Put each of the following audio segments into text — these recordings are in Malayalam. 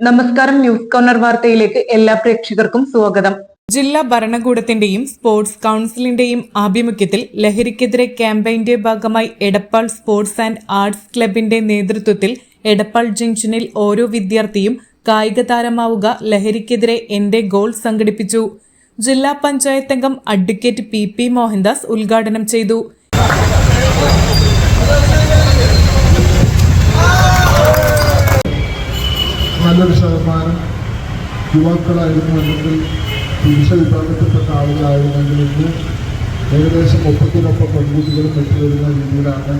നമസ്കാരം ന്യൂസ് കോർണർ വാർത്തയിലേക്ക് എല്ലാ പ്രേക്ഷകർക്കും സ്വാഗതം. ജില്ലാ ഭരണകൂടത്തിന്റെയും സ്പോർട്സ് കൌൺസിലിന്റെയും ആഭിമുഖ്യത്തിൽ ലഹരിക്കെതിരെ ക്യാമ്പയിന്റെ ഭാഗമായി എടപ്പാൾ സ്പോർട്സ് ആൻഡ് ആർട്സ് ക്ലബിന്റെ നേതൃത്വത്തിൽ എടപ്പാൾ ജംഗ്ഷനിൽ ഓരോ വിദ്യാർത്ഥിയും കായിക താരമാവുക ലഹരിക്കെതിരെ എന്റെ ഗോൾ സംഘടിപ്പിച്ചു. ജില്ലാ പഞ്ചായത്ത് അംഗം അഡ്വക്കേറ്റ് പി പി മോഹൻദാസ് ഉദ്ഘാടനം ചെയ്തു. നല്ലൊരു ശതമാനം യുവാക്കളായിരുന്നു അല്ലെങ്കിൽ പുരുഷ വിഭാഗത്തിൽപ്പെട്ട ആളുകളായിരുന്നെങ്കിൽ ഇന്ന് ഏകദേശം മുപ്പത്തിനൊപ്പം പെൺകുട്ടികളും എത്തിവരുന്ന രീതിയിലാണ്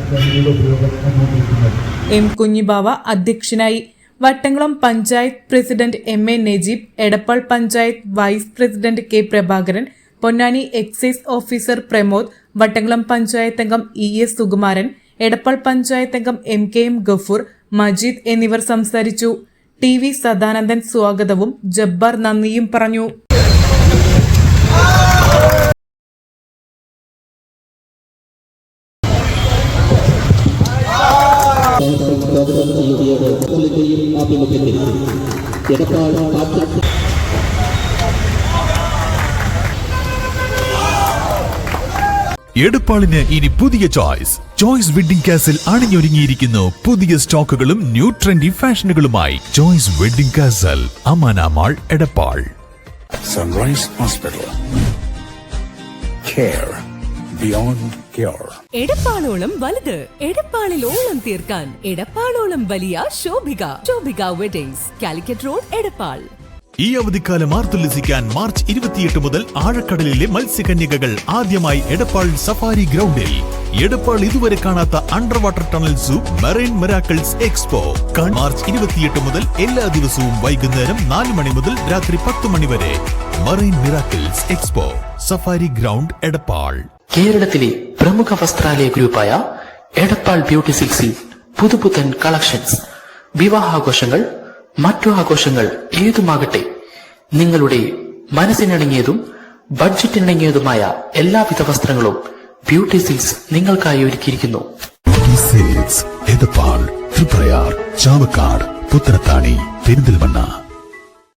ഉപയോഗം വന്നുകൊണ്ടിരിക്കുന്നത്. എം കുഞ്ഞിബാവ അധ്യക്ഷനായി Vattamkulam panchayat president M A Najeeb Edappal panchayat vice president K Prabhakaran Ponnani excise officer Pramod Vattamkulam panchayat അംഗം ഇ എസ് സുകുമാരൻ എടപ്പാൾ പഞ്ചായത്ത് അംഗം M K M Gafoor Majeed എന്നിവർ സംസാരിച്ചു. ടി വി സദാനന്ദൻ സ്വാഗതവും ജബ്ബാർ നന്ദിയും പറഞ്ഞു എടുപ്പാളിന് ഇനി പുതിയ ചോയ്സ് ചോയ്സ് വെഡിംഗ് കാസിൽ അണിഞ്ഞൊരുങ്ങിയിരിക്കുന്നു. പുതിയ സ്റ്റോക്കുകളും new trendy ഫാഷനുകളുമായി choice wedding castle Amana mall Edappal. Sunrise hospital care beyond care എടപ്പാളോളം വലുത്. എടപ്പാളിൽ ഓളം തീർക്കാൻ. എടപ്പാളോളം വലിയ Shobhika. Shobhika weddings Calicut road Edappal. ഈ അവധിക്കാലം ആർത്തുല്ലസിക്കാൻ മാർച്ച് ഇരുപത്തിയെട്ട് മുതൽ ആഴക്കടലിലെ മത്സ്യകന്യകകൾ ആദ്യമായി എടപ്പാൾ സഫാരി ഗ്രൗണ്ടിൽ. എടപ്പാൾ ഇതുവരെ കാണാത്ത under water tunnel zoo marine miracles expo. March ഇരുപത്തിയെട്ട് മുതൽ എല്ലാ ദിവസവും വൈകുന്നേരം നാല് മണി മുതൽ രാത്രി പത്ത് മണി വരെ. Marine miracles expo safari ground Edappal. കേരളത്തിലെ പ്രമുഖ വസ്ത്രാലയ ഗ്രൂപ്പായ എടപ്പാൾ ബ്യൂട്ടി സിൽക്സിൽ പുതുപുത്തൻ കളക്ഷൻസ് വിവാഹാഘോഷങ്ങൾ മറ്റു ആഘോഷങ്ങൾ ഏതുമാകട്ടെ നിങ്ങളുടെ മനസ്സിനിണങ്ങിയതും ബഡ്ജറ്റിനിണങ്ങിയതുമായ എല്ലാവിധ വസ്ത്രങ്ങളും ബ്യൂട്ടി സിൽസ് നിങ്ങൾക്കായി ഒരുക്കിയിരിക്കുന്നു. ചാവക്കാട് പുത്രത്താണി പെരിന്തൽമണ്ണ